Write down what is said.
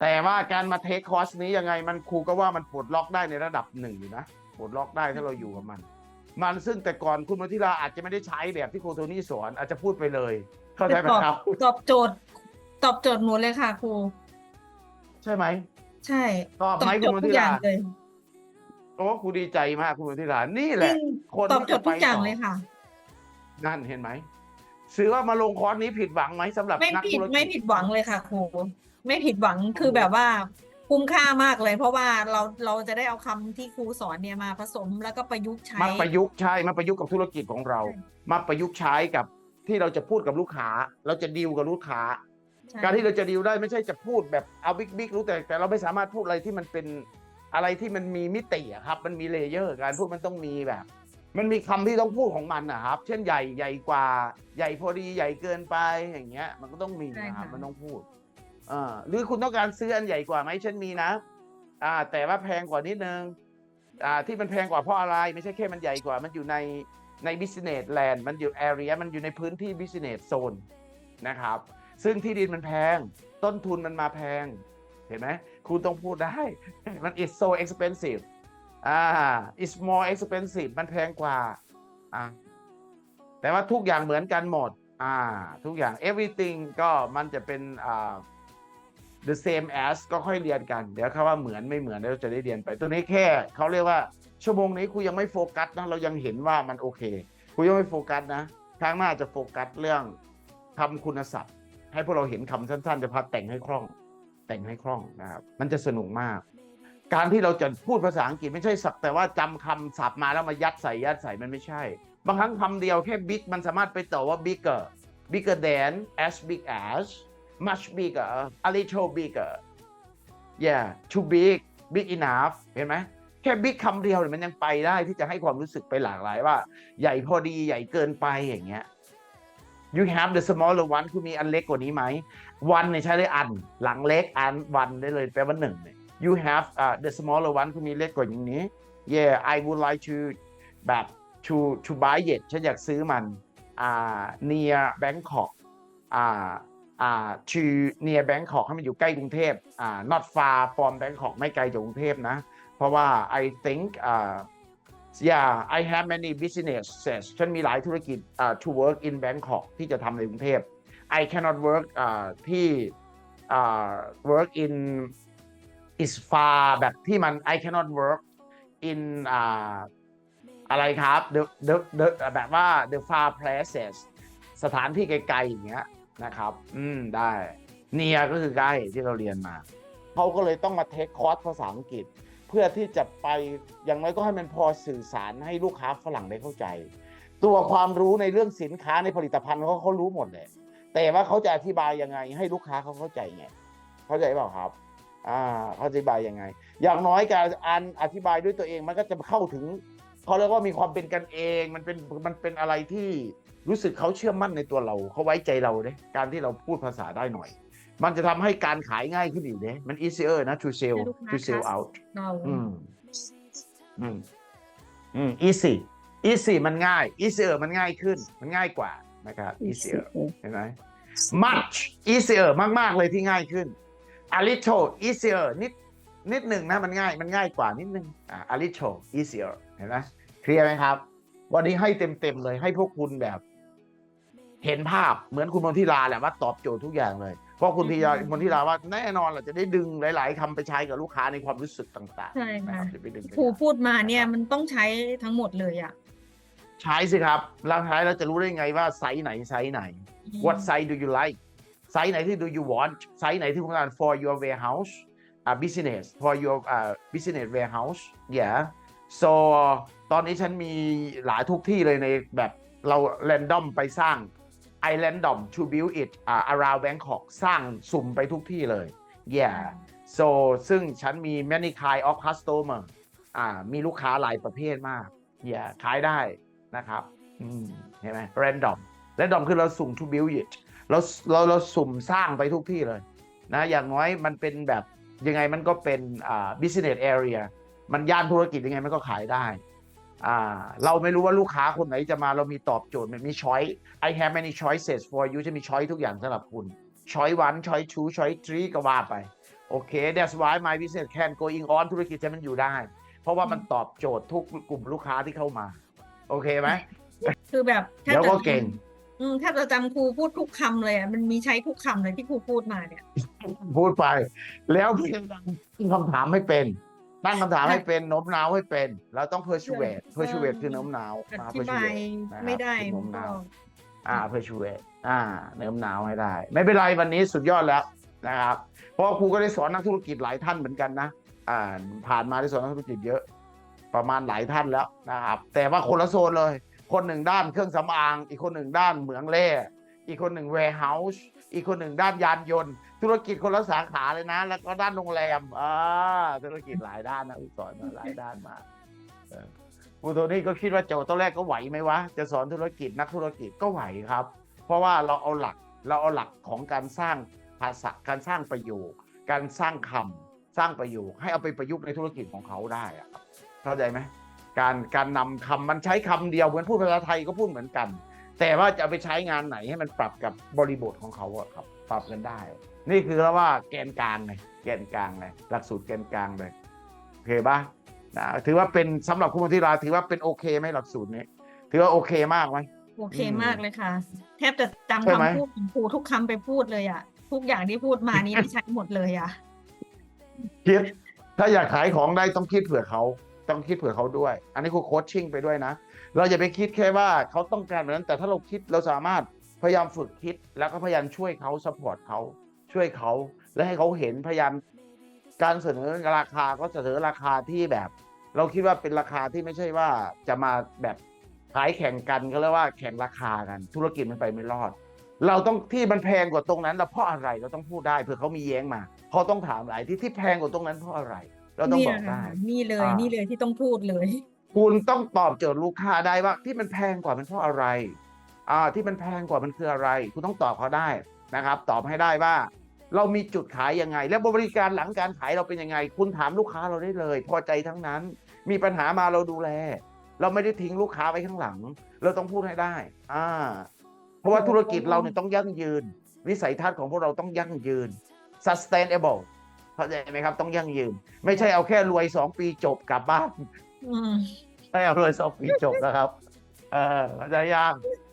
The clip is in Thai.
แต่ว่าการมาเทคคอร์สนี้ยังไงมันครูก็ว่ามันปลดล็อกได้ในระดับหนึ่งอยู่นะปลดล็อกได้ถ้าเราอยู่กับมัน มันซึ่งแต่ก่อนคุณมทิลาอาจจะไม่ได้ใช้แบบที่ครูโทนี่สอนอาจจะพูดไปเลย เข้าใจไหมตอบครับตอบโจทย์ ตอบโจทย์หนูเลยค่ะครูใช่ไหมใช่ตอบตอไหมบโจคุณทย์ทุมทิกอย่าลางเลยโอ้ครูดีใจมากคุณมทิลานี่แหจละริงคนตอบโจทย์ทุกอย่างที่จะไปต่อเลยค่ะ นั่นเห็นไหมซื้อว่ามาลงคอร์สนี้ผิดหวังไหมสำหรับไม่นักผิดธุรกิจไม่ผิดหวังเลยค่ะครู ไม่ผิดหวังคือแบบว่าคุ้มค่ามากเลย เพราะว่าเราเราจะได้เอาคำที่ครูสอนเนี่ยมาผสมแล้วก็ประยุกต์ใช้ มาประยุกต์ใช่มาประยุกต์กับธุรกิจของเราใช่มาประยุกต์ใช้กับที่เราจะพูดกับลูกค้า เราจะดีลกับลูกค้า ใช่การที่เราจะดีลได้ไม่ใช่จะพูดแบบเอาบิ๊กบิ๊กรู้แต่แต่เราไม่สามารถพูดอะไรที่มันเป็นอะไรที่มันมีมิติอะครับ มันมีเลเยอร์การพูดมันต้องมีแบบ มันมีคำที่ต้องพูดของมันนะครับ เช่นใหญ่ใหญ่กว่าใหญ่พอดีใหญ่เกินไปอย่างเงี้ย มันก็ต้องมีนะครับมันต้องพูด อ่าหรือคุณต้องการซื้ออันใหญ่กว่าไหมฉันมีนะอ่าแต่ว่าแพงกว่านิดนึงอ่าที่มันแพงกว่าเพราะอะไร ไม่ใช่แค่มันใหญ่กว่า มันอยู่ในใน business land มันอยู่ area มันอยู่ในพื้นที่ business zone นะครับ ซึ่งที่ดินมันแพง ต้นทุนมันมาแพง เห็นไหมคุณต้องพูดได้ มัน is so expensive อ่า is more expensive มันแพงกว่าอ่าแต่ว่าทุกอย่างเหมือนกันหมดอ่าทุกอย่าง everything ก็มันจะเป็นอ่า the same as ก็ค่อยเรียนกัน เดี๋ยวเขาว่าเหมือนไม่เหมือนเราจะได้เรียนไป ตัวนี้แค่เขาเรียกว่าชั่วโมงนี้ครูยังไม่โฟกัสนะเรายังเห็นว่ามันโอเคครูยังไม่โฟกัสนะครั้งหน้าจะโฟกัสเรื่องคำคุณศัพท์ ให้พวกเราเห็นคำสั้น ๆ จะพาแต่งให้คล่อง แต่งให้คล่องนะครับมันจะสนุกมาก การที่เราจะพูดภาษาอังกฤษไม่ใช่สักแต่ว่าจำคำศัพท์มาแล้วมายัดใส่ยัดใส่มันไม่ใช่ บางครั้งคำเดียวแค่ big มันสามารถไปต่อว่า bigger bigger than as big as much bigger a little bigger yeah too big big enough เห็นไหมแค่ big คำเดียวเนี่ยมันยังไปได้ที่จะให้ความรู้สึกไปหลากหลายว่า ใหญ่พอดีใหญ่เกินไปอย่างเงี้ย you have the smaller one คุณมีอันเล็กกว่านี้ไหม one เนี่ยใช้ได้อัน หลังเล็กอัน one ได้เลยแปลว่าหนึ่ง you have uh, the smaller one คุณมีเล็กกว่าอย่างนี้ yeah I would like to แบบ to to buy it ฉันอยากซื้อมัน อ่า near Bangkok อ่า อ่า to near Bangkok ให้มันอยู่ใกล้กรุงเทพอ่า not far from Bangkok ไม่ไกลจากกรุงเทพนะ เพราะว่า I think อ่า yeah I have many businesses ฉันมีหลายธุรกิจอ่า to work in Bangkok ที่จะทำในกรุงเทพ I cannot work อ่าที่อ่า work in is far แบบที่มัน I cannot work in อ่าอะไรครับ the the the แบบว่า the far places สถานที่ไกลๆอย่างเงี้ย นะครับ อืมได้เนียก็คือใกล้ที่เราเรียนมา เขาก็เลยต้องมาเทคคอร์สภาษาอังกฤษ เพื่อที่จะไปอย่างน้อยก็ให้มันพอสื่อสารให้ลูกค้าฝรั่งได้เข้าใจ ตัวความรู้ในเรื่องสินค้าในผลิตภัณฑ์เขาเขารู้หมดเลยแต่ว่าเขาจะอธิบายยังไง ให้ลูกค้าเขาเข้าใจไงเข้าใจเปล่าครับอ่าเขาอธิบายยังไง อย่างน้อยการอ่านอธิบายด้วยตัวเองมันก็จะเข้าถึง เขาเรียกว่ามีความเป็นกันเองมันเป็นมันเป็นอะไรที่รู้สึกเขาเชื่อมั่นในตัวเราเขาไว้ใจเราเนี่ยการที่เราพูดภาษาได้หน่อย มันจะทำให้การขายง่ายขึ้นอีกเนี่ยมัน easier นะ to sell ให้ลูกค้า to sell trust out เราอืมอืมอืม easy easy มันง่าย easier มันง่ายขึ้นมันง่ายกว่านะครับ easier เห็นไหม much easier มาก ๆ เลยที่ง่ายขึ้น a little easier นิด นิดหนึ่งนะมันง่ายมันง่ายกว่านิดนึงอ่า a little easier เห็นไหมเคลียร์ไหมครับ วันนี้ให้เต็มๆเลยให้พวกคุณแบบ เห็นภาพเหมือนคุณมนทิลาแหละว่าตอบโจทย์ทุกอย่างเลย เพราะคุณทีลามนทิลาว่าแน่นอนเราจะได้ดึงหลาย ๆคำไปใช้กับลูกค้าในความรู้สึกต่างใช่ๆนะค่ะครับจะไปดึงไปครูใช้พูดมาเนี่ยนะครับมันต้องใช้ทั้งหมดเลยอะใช้สิครับแล้วท้ายเราจะรู้ได้ไงว่าไซส์ไหนไซส์ไหน what size do you like ไซส์ไหนที่ do you want ไซส์ไหนที่คุณต้องการ for your warehouse uh, business for your uh, business warehouse yeah so ตอนนี้ฉันมีหลายทุกที่เลยในแบบเรา random ไปสร้าง I random to build it uh, around Bangkok สร้างสุ่มไปทุกที่เลย yeah so ซึ่งฉันมี many kind of customer อ่ามีลูกค้าหลายประเภทมาก yeah ขายได้นะครับอืมเห็นไหม random random คือเราสุ่ม to build it เราเราเราสุ่มสร้างไปทุกที่เลยนะอย่างน้อยมันเป็นแบบ ยังไงมันก็เป็นอ่า business area มันย่านธุรกิจยังไงมันก็ขายได้อ่าเราไม่รู้ว่าลูกค้าคนไหนจะมาเรามีตอบโจทย์มันมี choice I have many choices for you จะมี choice ทุกอย่างสำหรับคุณ choice one choice two choice three ก็ว่าไปโอเค that's why my business can going on ธุรกิจจะมันอยู่ได้ เพราะว่ามันตอบโจทย์ทุกกลุ่มลูกค้าที่เข้ามา โอเคไหมคือแบบถ้าแล้วก็จะเก่ง อืมถ้าจะจำครูพูดทุกคำเลยอะมันมีใช้ทุกคำเลยที่ครูพูดมาเนี่ย พูดไป แล้วพยายามตั้งคำถามให้เป็นตั้งคำถามให้เป็นโน้มน้าวให้เป็น เราต้อง persuade persuade คือโน้มน้าวอมา ธิบาย persuade นะครับไม่ได้คือโน้มก็น้าว อ่า persuade อ่าโน้มน้าวให้ได้ ไม่เป็นไรวันนี้สุดยอดแล้วนะครับ เพราะว่าครูก็ได้สอนนักธุรกิจหลายท่านเหมือนกันนะ อ่า ผ่านมาได้สอนนักธุรกิจเยอะ ประมาณหลายท่านแล้วนะครับ แต่ว่าคนละโซนเลย คนหนึ่งด้านเครื่องสำอาง อีกคนหนึ่งด้านเหมืองแร่อีกคนหนึ่ง warehouse อีกคนหนึ่งด้านยานยนต์ ธุรกิจคนละสาขาเลยนะ แล้วก็ด้านโรงแรมอ่าธุรกิจหลายด้านนะสอนมาหลายด้านมาครูโทนี่ก็คิดว่าโจตอนแรกก็ไหวไหมวะ จะสอนธุรกิจนักธุรกิจก็ไหวครับ เพราะว่าเราเอาหลักเราเอาหลักของการสร้างภาษาการสร้างประโยค การสร้างคำสร้างประโยค ให้เอาไปประยุกต์ในธุรกิจของเขาได้อะครับเข้าใจไหม การการนำคำมันใช้คำเดียวเหมือนพูดภาษาไทยก็พูดเหมือนกัน แต่ว่าจะเอาไปใช้งานไหนให้มันปรับกับบริบทของเขาอะครับ ปรับกันได้ นี่คือเราว่าแกนกลางเลยแกนกลางเลยหลักสูตรแกนกลางเลยโอเคปะนะถือว่าเป็นสำหรับคุณมธิราถือว่าเป็นโอเคไหมหลักสูตรนี้ ถือว่าโอเคมากไหมโอเคอืมมากเลยค่ะ แทบจะจำใช่ไหมคำพูดของครูทุกคำไปพูดเลยอะทุกอย่างที่พูดมานี้ได้ใช้หมดเลยอะคิดถ้าอยากขายของได้ต้องคิดเผื่อเขา ต้องคิดเผื่อเขาด้วย อันนี้คือโคชชิ่งไปด้วยนะ เราอย่าไปคิดแค่ว่าเขาต้องการแบบนั้น แต่ถ้าเราคิดเราสามารถพยายามฝึกคิด แล้วก็พยายามช่วยเขาสปอร์ตเขาช่วยเขาและให้เขาเห็นพยายามการเสนอราคาก็เสนอราคาที่แบบ เราคิดว่าเป็นราคาที่ไม่ใช่ว่าจะมาแบบขายแข่งกันก็เรียกว่าแข่งราคากัน ธุรกิจมันไปไม่รอด เราต้องที่มันแพงกว่าตรงนั้นแล้วเพราะอะไรเราต้องพูดได้เผื่อเขามีแย้งมาเขาต้องถามหลายที่ที่แพงกว่าตรงนั้นเพราะอะไร เราต้องเนี่บยอกได้ค่ะนี่เลยอ่านี่ นี่เลยที่ต้องพูดเลย คุณต้องตอบโจทย์ลูกค้าได้ว่าที่มันแพงกว่ามันเพราะอะไร อ่า ที่มันแพงกว่ามันคืออะไร คุณต้องตอบเขาได้นะครับ ตอบให้ได้ว่า เรามีจุดขายยังไง และบริการหลังการขายเราเป็นยังไง คุณถามลูกค้าเราได้เลย พอใจทั้งนั้น มีปัญหามาเราดูแล เราไม่ได้ทิ้งลูกค้าไว้ข้างหลัง เราต้องพูดให้ได้ อ่า เพราะว่าธุรกิจเราเนี่ยต้องยั่งยืน วิสัยทัศน์ของพวกเราต้องยั่งยืน sustainable เข้าใจไหมครับ ต้องยั่งยืน ไม่ใช่เอาแค่รวยสองปีจบกลับบ้านอืมไม่เอารวยสองปีจบนะครับ เออเข้าใจยัง